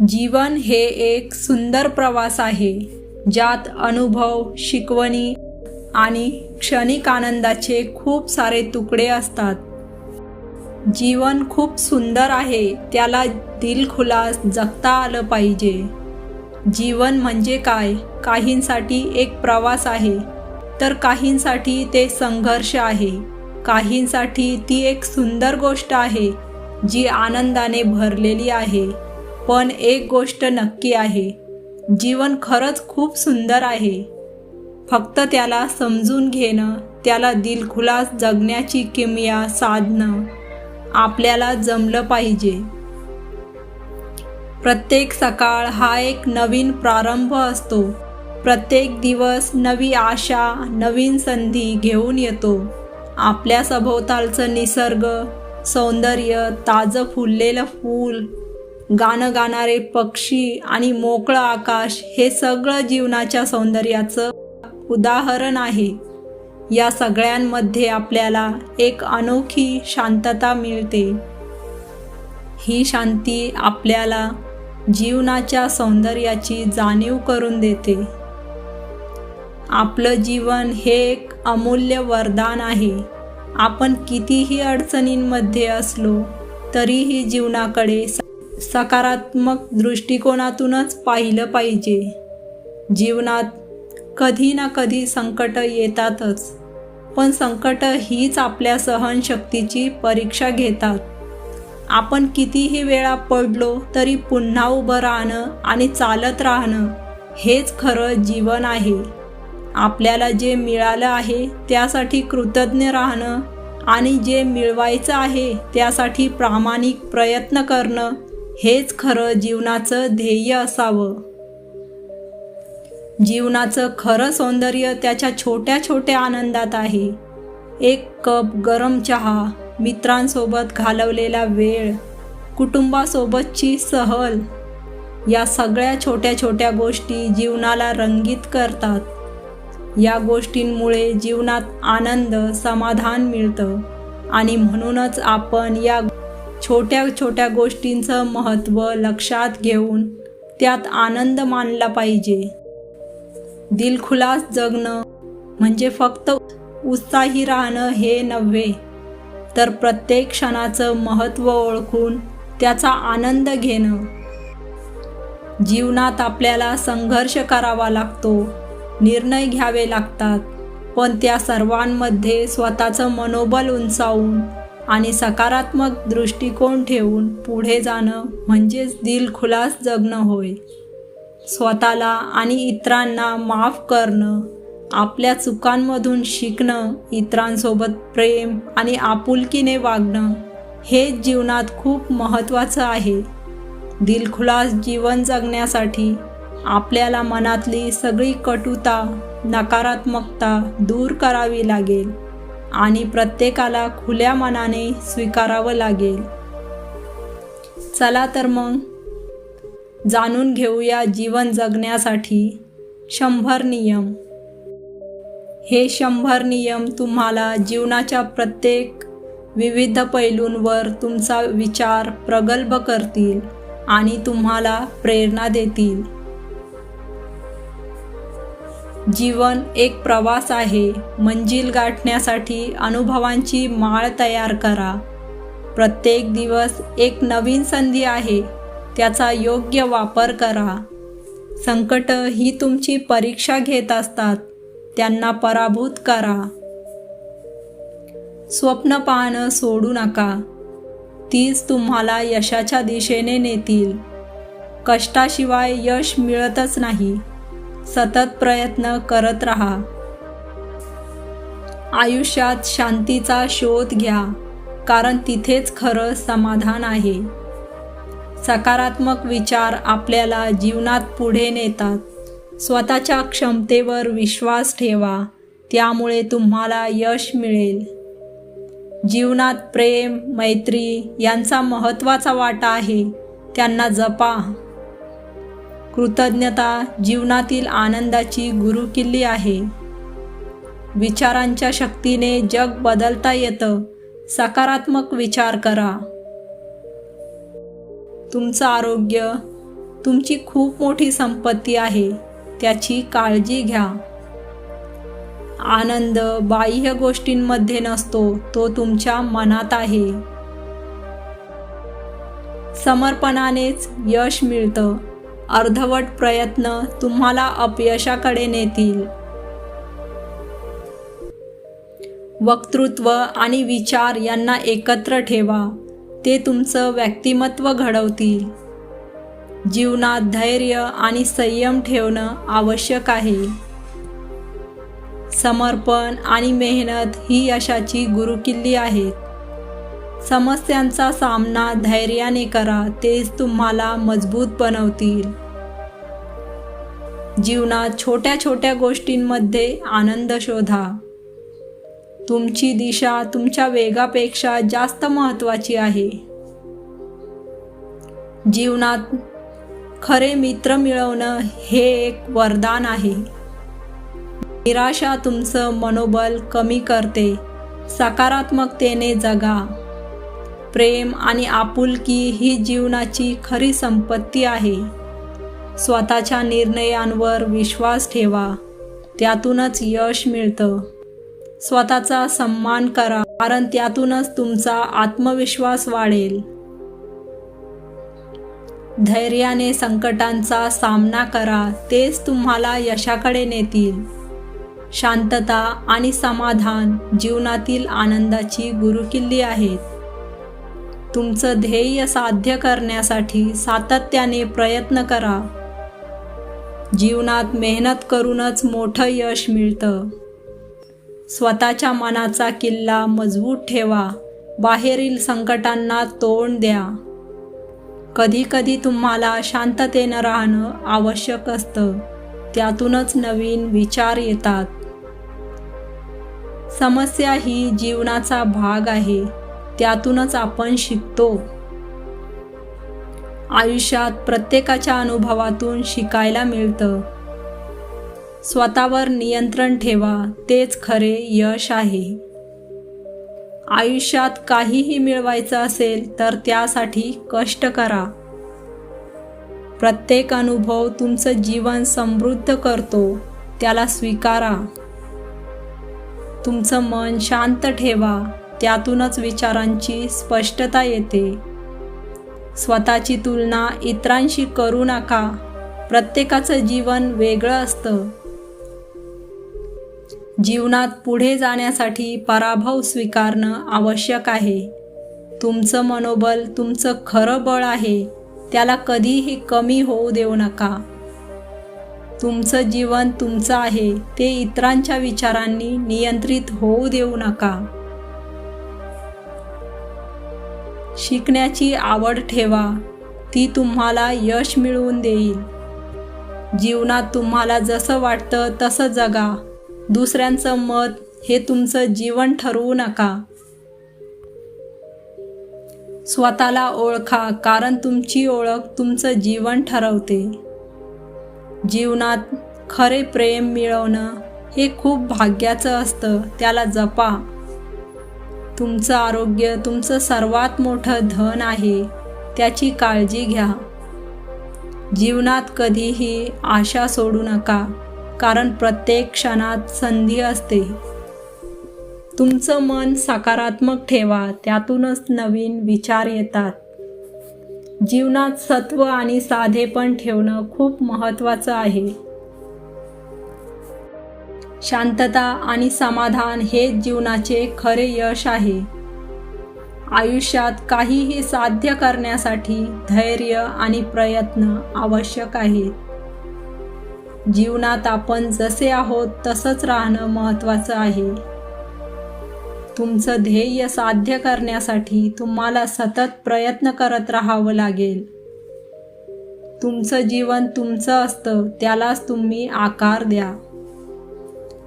जीवन हे एक सुंदर प्रवास आहे ज्यात अनुभव शिकवणी आणि क्षणिक आनंदाचे खूप सारे तुकडे असतात. जीवन खूप सुंदर आहे त्याला दिलखुलास जगता आलं पाहिजे. जीवन म्हणजे काय? काहींसाठी एक प्रवास आहे तर काहींसाठी ते संघर्ष आहे. काहींसाठी ती एक सुंदर गोष्ट आहे जी आनंदाने भरलेली आहे. पण एक गोष्ट नक्की आहे. जीवन खरंच खूप सुंदर आहे. फक्त त्याला समजून घेणं त्याला दिलखुलास जगण्याची किमया साधणं आपल्याला जमलं पाहिजे. प्रत्येक सकाळ हा एक नवीन प्रारंभ असतो. प्रत्येक दिवस नवी आशा नवीन संधी घेऊन येतो. आपल्या सभोवतालचं निसर्ग सौंदर्य ताजं फुललेलं फूल गाणं गाणारे पक्षी आणि मोकळं आकाश हे सगळं जीवनाच्या सौंदर्याचं उदाहरण आहे. या सगळ्यांमध्ये आपल्याला एक अनोखी शांतता मिळते. ही शांती आपल्याला जीवनाच्या सौंदर्याची जाणीव करून देते. आपलं जीवन हे एक अमूल्य वरदान आहे. आपण कितीही अडचणींमध्ये असलो तरीही जीवनाकडे सकारात्मक दृष्टिकोनातूनच पाहिलं पाहिजे. जीवनात कधी ना कधी संकट येतातच पण संकट हीच आपल्या सहनशक्तीची परीक्षा घेतात. आपण कितीही वेळा पडलो तरी पुन्हा उभं राहणं आणि चालत राहणं हेच खरं जीवन आहे. आपल्याला जे मिळालं आहे त्यासाठी कृतज्ञ राहणं आणि जे मिळवायचं आहे त्यासाठी प्रामाणिक प्रयत्न करणं हेच खरं जीवनाचं ध्येय असावं. जीवनाचं खरं सौंदर्य त्याच्या छोट्या छोट्या आनंदात आहे. एक कप गरम चहा मित्रांसोबत घालवलेला वेळ कुटुंबासोबतची सहल या सगळ्या छोट्या छोट्या गोष्टी जीवनाला रंगीत करतात. या गोष्टींमुळे जीवनात आनंद समाधान मिळतं आणि म्हणूनच आपण या छोट्या छोट्या गोष्टींचं महत्त्व लक्षात घेऊन त्यात आनंद मानला पाहिजे. दिलखुलास जगणं म्हणजे फक्त उत्साही राहणं हे नव्हे तर प्रत्येक क्षणाचं महत्त्व ओळखून त्याचा आनंद घेणं. जीवनात आपल्याला संघर्ष करावा लागतो निर्णय घ्यावे लागतात पण त्या सर्वांमध्ये स्वतःचं मनोबल उंचावून आणि सकारात्मक दृष्टिकोन ठेवून पुढे जाणं म्हणजेच दिलखुलास जगणं होय. स्वतःला आणि इतरांना माफ करणं आपल्या चुकांमधून शिकणं इतरांसोबत प्रेम आणि आपुलकीने वागणं हे जीवनात खूप महत्त्वाचं आहे. दिलखुलास जीवन जगण्यासाठी आपल्याला मनातली सगळी कटुता नकारात्मकता दूर करावी लागेल. आणि प्रत्येकाला खुल्या मनाने स्वीकारावं लागेल. चला तर मग जाणून घेऊया जीवन जगण्यासाठी शंभर नियम. हे शंभर नियम तुम्हाला जीवनाच्या प्रत्येक विविध पैलूंवर तुमचा विचार प्रगल्भ करतील आणि तुम्हाला प्रेरणा देतील. जीवन एक प्रवास आहे. मंजिल गाठण्यासाठी अनुभवांची माळ तयार करा. प्रत्येक दिवस एक नवीन संधी आहे. त्याचा योग्य वापर करा. संकट ही तुमची परीक्षा घेत असतात. त्यांना पराभूत करा. स्वप्न पाहणं सोडू नका. तीच तुम्हाला यशाच्या दिशेने नेतील. कष्टाशिवाय यश मिळतच नाही. सतत प्रयत्न करत राहा. आयुष्यात शांतीचा शोध घ्या कारण तिथेच खरं समाधान आहे. सकारात्मक विचार आपल्याला जीवनात पुढे नेतात. स्वतःच्या क्षमतेवर विश्वास ठेवा त्यामुळे तुम्हाला यश मिळेल. जीवनात प्रेम मैत्री यांचा महत्त्वाचा वाटा आहे त्यांना जपा. कृतज्ञता जीवनातील आनंदाची गुरुकिल्ली आहे. विचारांच्या शक्तीने जग बदलता येतं. सकारात्मक विचार करा. तुमचं आरोग्य तुमची खूप मोठी संपत्ती आहे त्याची काळजी घ्या. आनंद बाह्य गोष्टींमध्ये नसतो तो तुमच्या मनात आहे. समर्पणानेच यश मिळतं. अर्धवट प्रयत्न तुम्हाला अपयशाकडे नेतील. वक्तृत्व आणि विचार यांना एकत्र ठेवा. ते तुमचं व्यक्तिमत्व घडवतील. जीवनात धैर्य आणि संयम ठेवणं आवश्यक आहे. समर्पण आणि मेहनत ही यशाची गुरुकिल्ली आहेत. समस्यांचा सामना धैर्याने करा तेच तुम्हाला मजबूत बनवतील. जीवनात छोट्या छोट्या गोष्टींमध्ये आनंद शोधा. तुमची दिशा तुमच्या वेगापेक्षा जास्त महत्त्वाची आहे. जीवनात खरे मित्र मिळवणं हे एक वरदान आहे. निराशा तुमचं मनोबल कमी करते. सकारात्मकतेने जगा. प्रेम आणि आपुलकी ही जीवनाची खरी संपत्ती आहे. स्वतःच्या निर्णयांवर विश्वास ठेवा. त्यातूनच यश मिळतं. स्वतःचा सन्मान करा कारण त्यातूनच तुमचा आत्मविश्वास वाढेल. धैर्याने संकटांचा सामना करा तेच तुम्हाला यशाकडे नेतील. शांतता आणि समाधान जीवनातील आनंदाची गुरुकिल्ली आहेत. तुमचं ध्येय साध्य करण्यासाठी सातत्याने प्रयत्न करा. जीवनात मेहनत करूनच मोठं यश मिळतं. स्वतःच्या मनाचा किल्ला मजबूत ठेवा. बाहेरील संकटांना तोंड द्या. कधीकधी तुम्हाला शांततेनं राहणं आवश्यक असतं. त्यातूनच नवीन विचार येतात. समस्या ही जीवनाचा भाग आहे. त्यातूनच आपण शिकतो. आयुष्यात प्रत्येकाच्या अनुभवातून शिकायला मिळतं. स्वतःवर नियंत्रण ठेवा तेच खरे यश आहे. आयुष्यात काहीही मिळवायचं असेल तर त्यासाठी कष्ट करा. प्रत्येक अनुभव तुमचं जीवन समृद्ध करतो त्याला स्वीकारा. तुमचं मन शांत ठेवा त्यातूनच विचारांची स्पष्टता येते. स्वतःची तुलना इतरांशी करू नका. प्रत्येकाचं जीवन वेगळं असतं. जीवनात पुढे जाण्यासाठी पराभव स्वीकारणं आवश्यक आहे. तुमचं मनोबल तुमचं खरं बळ आहे. त्याला कधीही कमी होऊ देऊ नका. तुमचं जीवन तुमचं आहे. ते इतरांच्या विचारांनी नियंत्रित होऊ देऊ नका. शिकण्याची आवड ठेवा. ती तुम्हाला यश मिळवून देईल. जीवनात तुम्हाला जसं वाटतं तसं जगा. दुसऱ्यांचं मत हे तुमचं जीवन ठरवू नका. स्वतःला ओळखा कारण तुमची ओळख तुमचं जीवन ठरवते. जीवनात खरे प्रेम मिळवणं हे खूप भाग्याचं असतं. त्याला जपा. तुमचं आरोग्य तुमचं सर्वात मोठं धन आहे त्याची काळजी घ्या. जीवनात कधीही आशा सोडू नका कारण प्रत्येक क्षणात संधी असते. तुमचं मन सकारात्मक ठेवा त्यातूनच नवीन विचार येतात. जीवनात सत्व आणि साधेपण ठेवणं खूप महत्त्वाचं आहे. शांतता आणि समाधान हे जीवनाचे खरे यश आहे. आयुष्यात काहीही साध्य करण्यासाठी धैर्य आणि प्रयत्न आवश्यक आहेत. जीवनात आपण जसे आहोत तसंच राहणं महत्त्वाचं आहे. तुमचं ध्येय साध्य करण्यासाठी तुम्हाला सतत प्रयत्न करत राहावं लागेल. तुमचं जीवन तुमचं असतं त्यालाच तुम्ही आकार द्या.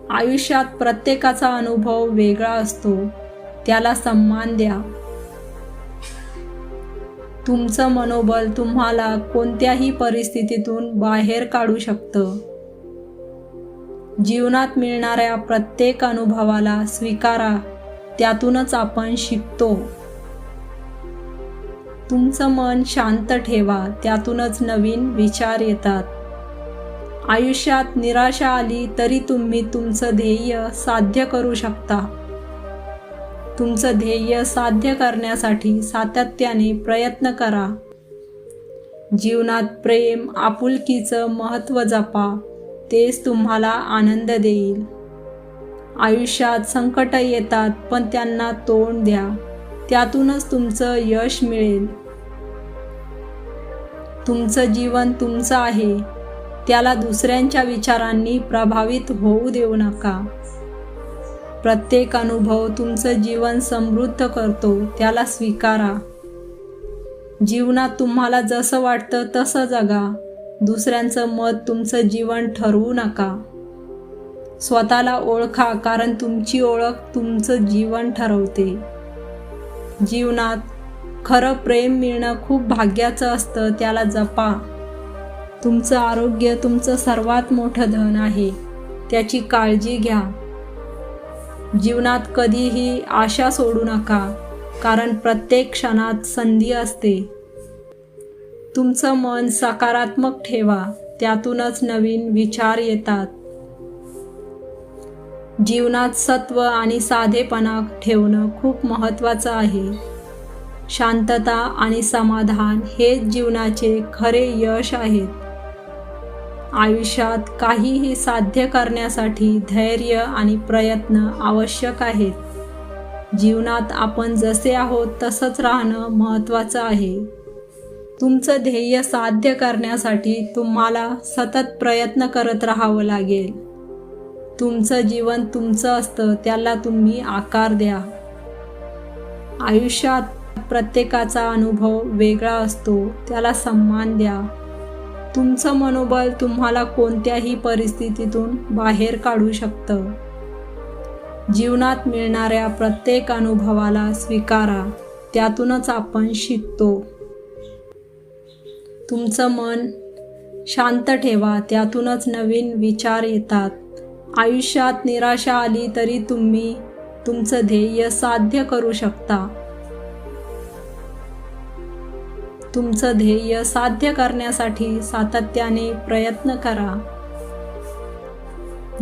आयुष्यात प्रत्येकाचा अनुभव वेगळा असतो. त्याला सन्मान द्या. तुमचं मनोबल तुम्हाला कोणत्याही परिस्थितीतून बाहेर काढू शकतं. जीवनात मिळणाऱ्या प्रत्येक अनुभवाला स्वीकारा. त्यातूनच आपण शिकतो. तुमचं मन शांत ठेवा. त्यातूनच नवीन विचार येतात. आयुष्यात निराशा आली तरी तुम्ही तुमचं ध्येय साध्य करू शकता. तुमचं ध्येय साध्य करण्यासाठी सातत्याने प्रयत्न करा. जीवनात प्रेम आपुलकीचं महत्त्व जपा तेच तुम्हाला आनंद देईल. आयुष्यात संकट येतात पण त्यांना तोंड द्या. त्यातूनच तुमचं यश मिळेल. तुमचं जीवन तुमचं आहे. त्याला दुसऱ्यांच्या विचारांनी प्रभावित होऊ देऊ नका. प्रत्येक अनुभव तुमचं जीवन समृद्ध करतो त्याला स्वीकारा. जीवनात तुम्हाला जसं वाटतं तसं जगा. दुसऱ्यांचं मत तुमचं जीवन ठरवू नका. स्वतःला ओळखा कारण तुमची ओळख तुमचं जीवन ठरवते. जीवनात खरं प्रेम मिळणं खूप भाग्याचं असतं त्याला जपा. तुमचं आरोग्य तुमचं सर्वात मोठं धन आहे. त्याची काळजी घ्या. जीवनात कधीही आशा सोडू नका कारण प्रत्येक क्षणात संधी असते. तुमचं मन सकारात्मक ठेवा त्यातूनच नवीन विचार येतात. जीवनात सत्व आणि साधेपणा ठेवणं खूप महत्त्वाचं आहे. शांतता आणि समाधान हेच जीवनाचे खरे यश आहेत. आयुष्यात काहीही साध्य करण्यासाठी धैर्य आणि प्रयत्न आवश्यक आहेत. जीवनात आपण जसे आहोत तसंच राहणं महत्त्वाचं आहे. तुमचं ध्येय साध्य करण्यासाठी तुम्हाला सतत प्रयत्न करत राहावं लागेल. तुमचं जीवन तुमचं असतं त्याला तुम्ही आकार द्या. आयुष्यात प्रत्येकाचा अनुभव वेगळा असतो त्याला सन्मान द्या. तुमचं मनोबल तुम्हाला कोणत्याही परिस्थितीतून बाहेर काढू शकतं. जीवनात मिळणाऱ्या प्रत्येक अनुभवाला स्वीकारा. त्यातूनच आपण शिकतो. तुमचं मन शांत ठेवा. त्यातूनच नवीन विचार येतात. आयुष्यात निराशा आली तरी तुम्ही तुमचं ध्येय साध्य करू शकता. तुमचं ध्येय साध्य करण्यासाठी सातत्याने प्रयत्न करा.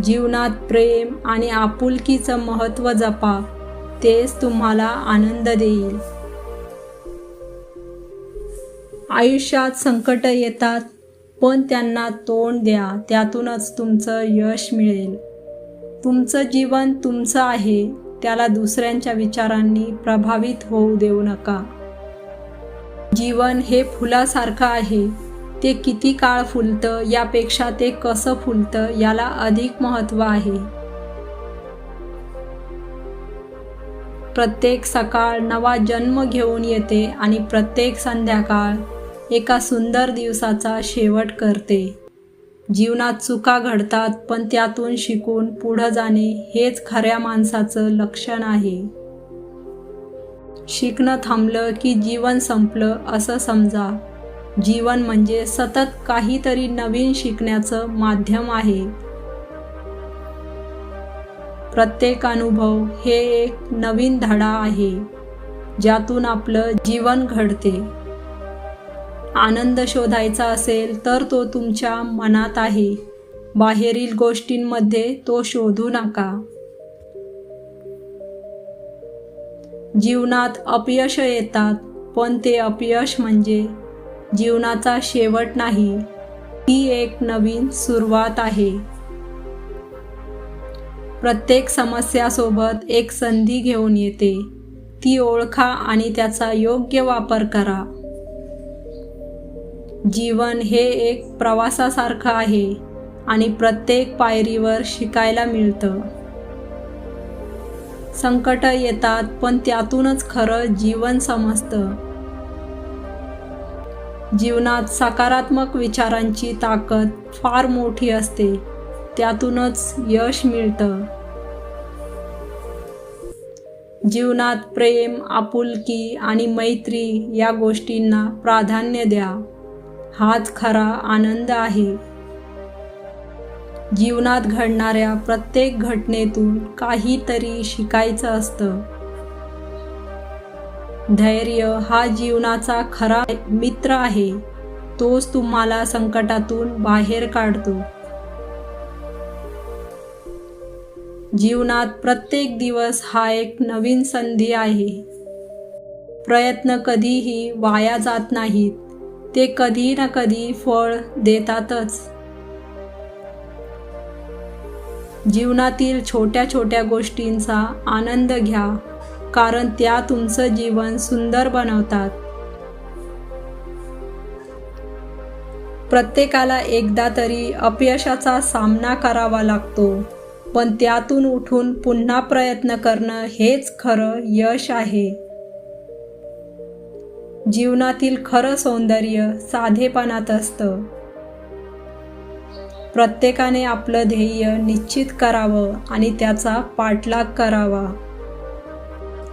जीवनात प्रेम आणि आपुलकीचं महत्त्व जपा. तेच तुम्हाला आनंद देईल. आयुष्यात संकट येतात पण त्यांना तोंड द्या. त्यातूनच तुमचं यश मिळेल. तुमचं जीवन तुमचं आहे. त्याला दुसऱ्यांच्या विचारांनी प्रभावित होऊ देऊ नका. जीवन हे फुलासारखं आहे. ते किती काळ फुलतं यापेक्षा ते कसं फुलतं याला अधिक महत्त्व आहे. प्रत्येक सकाळ नवा जन्म घेऊन येते आणि प्रत्येक संध्याकाळ एका सुंदर दिवसाचा शेवट करते. जीवनात चुका घडतात पण त्यातून शिकून पुढं जाणे हेच खऱ्या माणसाचं लक्षण आहे. शिकणं थांबलं की जीवन संपलं असं समजा. जीवन म्हणजे सतत काहीतरी नवीन शिकण्याचं माध्यम आहे. प्रत्येक अनुभव हे एक नवीन धडा आहे ज्यातून आपलं जीवन घडते. आनंद शोधायचा असेल तर तो तुमच्या मनात आहे. बाहेरील गोष्टींमध्ये तो शोधू नका. जीवनात अपयश येतात पण ते अपयश म्हणजे जीवनाचा शेवट नाही. ती एक नवीन सुरुवात आहे. प्रत्येक समस्यासोबत एक संधी घेऊन येते. ती ओळखा आणि त्याचा योग्य वापर करा. जीवन हे एक प्रवासासारखं आहे आणि प्रत्येक पायरीवर शिकायला मिळतं. संकट येतात पण त्यातूनच खरं जीवन समजतं. जीवनात सकारात्मक विचारांची ताकद फार मोठी असते. त्यातूनच यश मिळतं. जीवनात प्रेम आपुलकी आणि मैत्री या गोष्टींना प्राधान्य द्या. हाच खरा आनंद आहे. जीवनात घडणाऱ्या प्रत्येक घटनेतून काहीतरी शिकायचं असतं. धैर्य हा जीवनाचा खरा मित्र आहे. तोच तुम्हाला संकटातून बाहेर काढतो. जीवनात प्रत्येक दिवस हा एक नवीन संधी आहे. प्रयत्न कधीही वाया जात नाहीत. ते कधी ना कधी फळ देतातच. जीवनातील छोट्या छोट्या गोष्टींचा आनंद घ्या कारण त्या तुमचं जीवन सुंदर बनवतात. प्रत्येकाला एकदा तरी अपयशाचा सामना करावा लागतो पण त्यातून उठून पुन्हा प्रयत्न करणं हेच खरं यश आहे. जीवनातील खरं सौंदर्य साधेपणात असतं. प्रत्येकाने आपलं ध्येय निश्चित करावं आणि त्याचा पाठलाग करावा.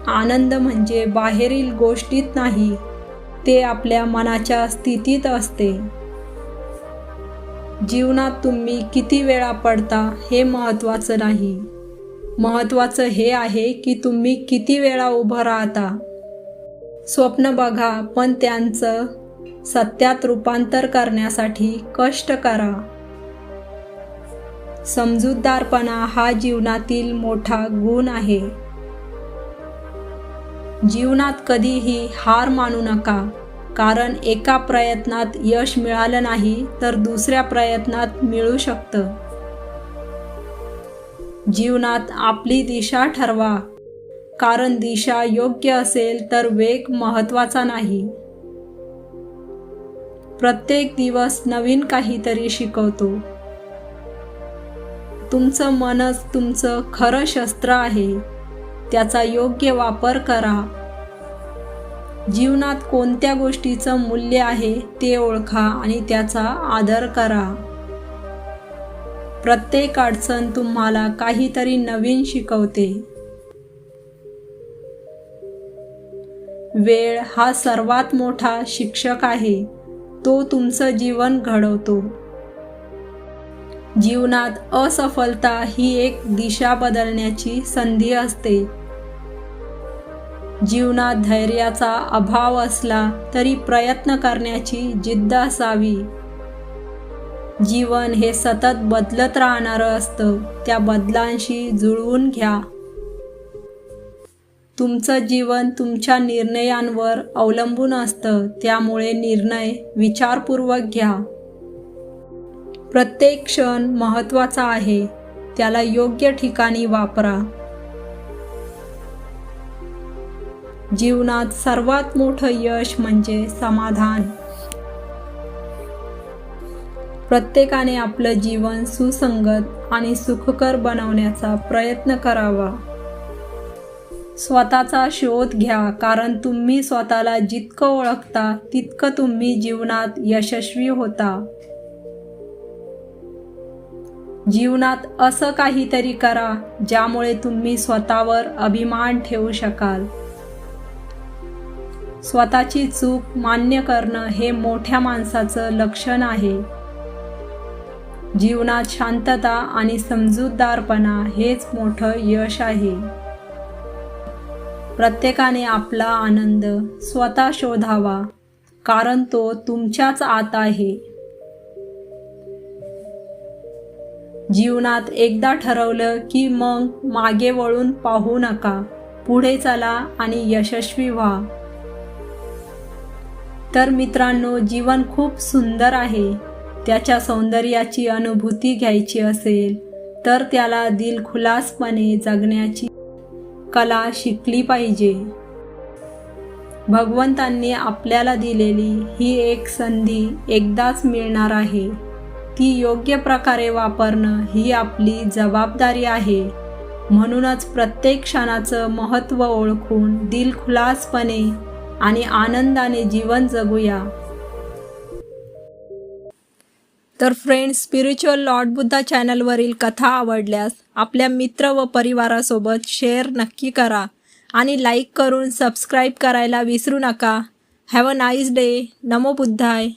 आनंद म्हणजे बाहेरील गोष्टीत नाही ते आपल्या मनाच्या स्थितीत असते. जीवनात तुम्ही किती वेळा पडता हे महत्त्वाचं नाही. महत्त्वाचं हे आहे की तुम्ही किती वेळा उभं राहता. स्वप्न बघा पण त्यांचं सत्यात रूपांतर करण्यासाठी कष्ट करा. समजूतदारपणा हा जीवनातील मोठा गुण आहे. जीवनात कधीही हार मानू नका कारण एका प्रयत्नात यश मिळालं नाही तर दुसऱ्या प्रयत्नात मिळू शकतं. जीवनात आपली दिशा ठरवा कारण दिशा योग्य असेल तर वेग महत्त्वाचा नाही. प्रत्येक दिवस नवीन काहीतरी शिकवतो. तुमचं मनच तुमचं खरं शस्त्र आहे. त्याचा योग्य वापर करा. जीवनात कोणत्या गोष्टीचं मूल्य आहे ते ओळखा आणि त्याचा आदर करा. प्रत्येक अडचण तुम्हाला काहीतरी नवीन शिकवते. वेळ हा सर्वात मोठा शिक्षक आहे. तो तुमचं जीवन घडवतो. जीवनात असफलता ही एक दिशा बदलण्याची संधी असते. जीवनात धैर्याचा अभाव असला तरी प्रयत्न करण्याची जिद्द असावी. जीवन हे सतत बदलत राहणारं असतं. त्या बदलांशी जुळवून घ्या. तुमचं जीवन तुमच्या निर्णयांवर अवलंबून असतं. त्यामुळे निर्णय विचारपूर्वक घ्या. प्रत्येक क्षण महत्त्वाचा आहे. त्याला योग्य ठिकाणी वापरा. जीवनात सर्वात मोठं यश म्हणजे समाधान. प्रत्येकाने आपलं जीवन सुसंगत आणि सुखकर बनवण्याचा प्रयत्न करावा. स्वतःचा शोध घ्या कारण तुम्ही स्वतःला जितकं ओळखता तितकं तुम्ही जीवनात यशस्वी होता. जीवनात असं काहीतरी करा ज्यामुळे तुम्ही स्वतःवर अभिमान ठेवू शकाल. स्वतःची चूक मान्य करणं हे मोठ्या माणसाचं लक्षण आहे. जीवनात शांतता आणि समजूतदारपणा हेच मोठं यश आहे. प्रत्येकाने आपला आनंद स्वतः शोधावा कारण तो तुमच्याच आत आहे. जीवनात एकदा ठरवलं की मग मागे वळून पाहू नका. पुढे चला आणि यशस्वी व्हा. तर मित्रांनो जीवन खूप सुंदर आहे. त्याच्या सौंदर्याची अनुभूती घ्यायची असेल तर त्याला दिलखुलासपणे जगण्याची कला शिकली पाहिजे. भगवंतांनी आपल्याला दिलेली ही एक संधी एकदाच मिळणार आहे. ती योग्य प्रकारे वापरणं ही आपली जबाबदारी आहे. म्हणूनच प्रत्येक क्षणाचं महत्त्व ओळखून दिलखुलासपणे आणि आनंदाने जीवन जगूया. तर फ्रेंड्स स्पिरिच्युअल लॉर्ड बुद्धा चॅनलवरील कथा आवडल्यास आपल्या मित्र व परिवारासोबत शेअर नक्की करा आणि लाईक करून सबस्क्राईब करायला विसरू नका. हॅव अ नाईस डे नमो बुद्धाय.